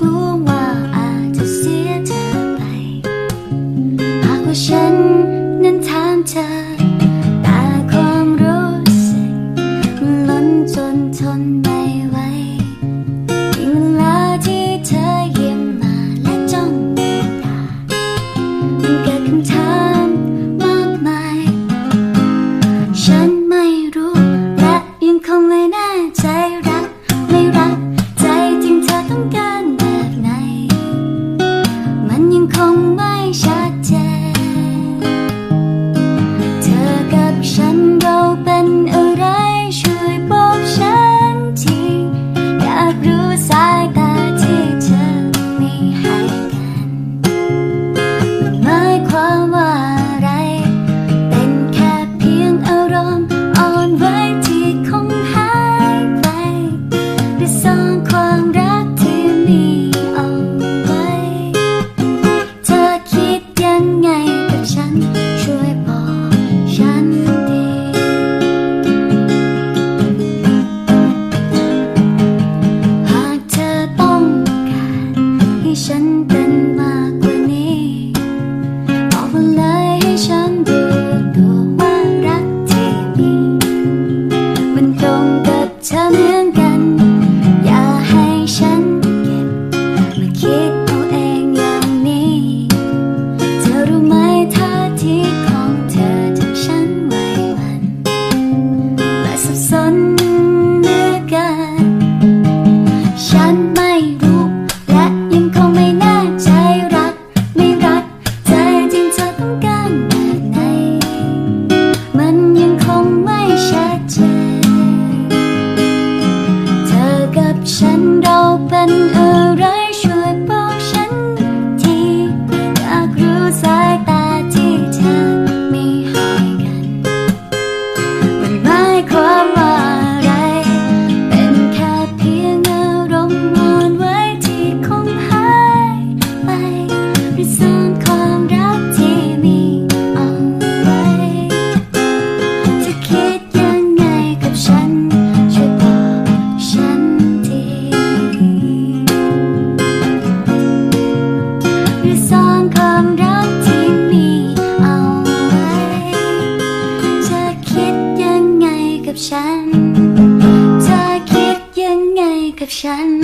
กลัวว่าอาจจะเสียเธอไป หากว่าฉันนั้นถามเธอ ฉัน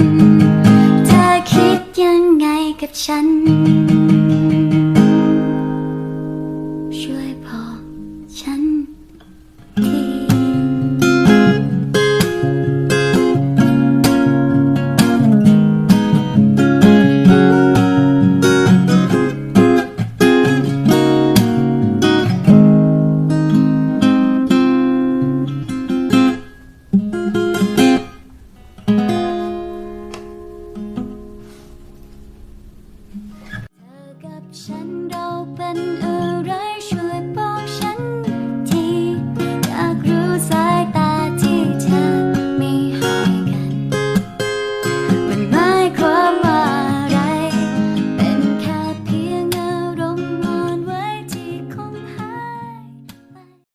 เ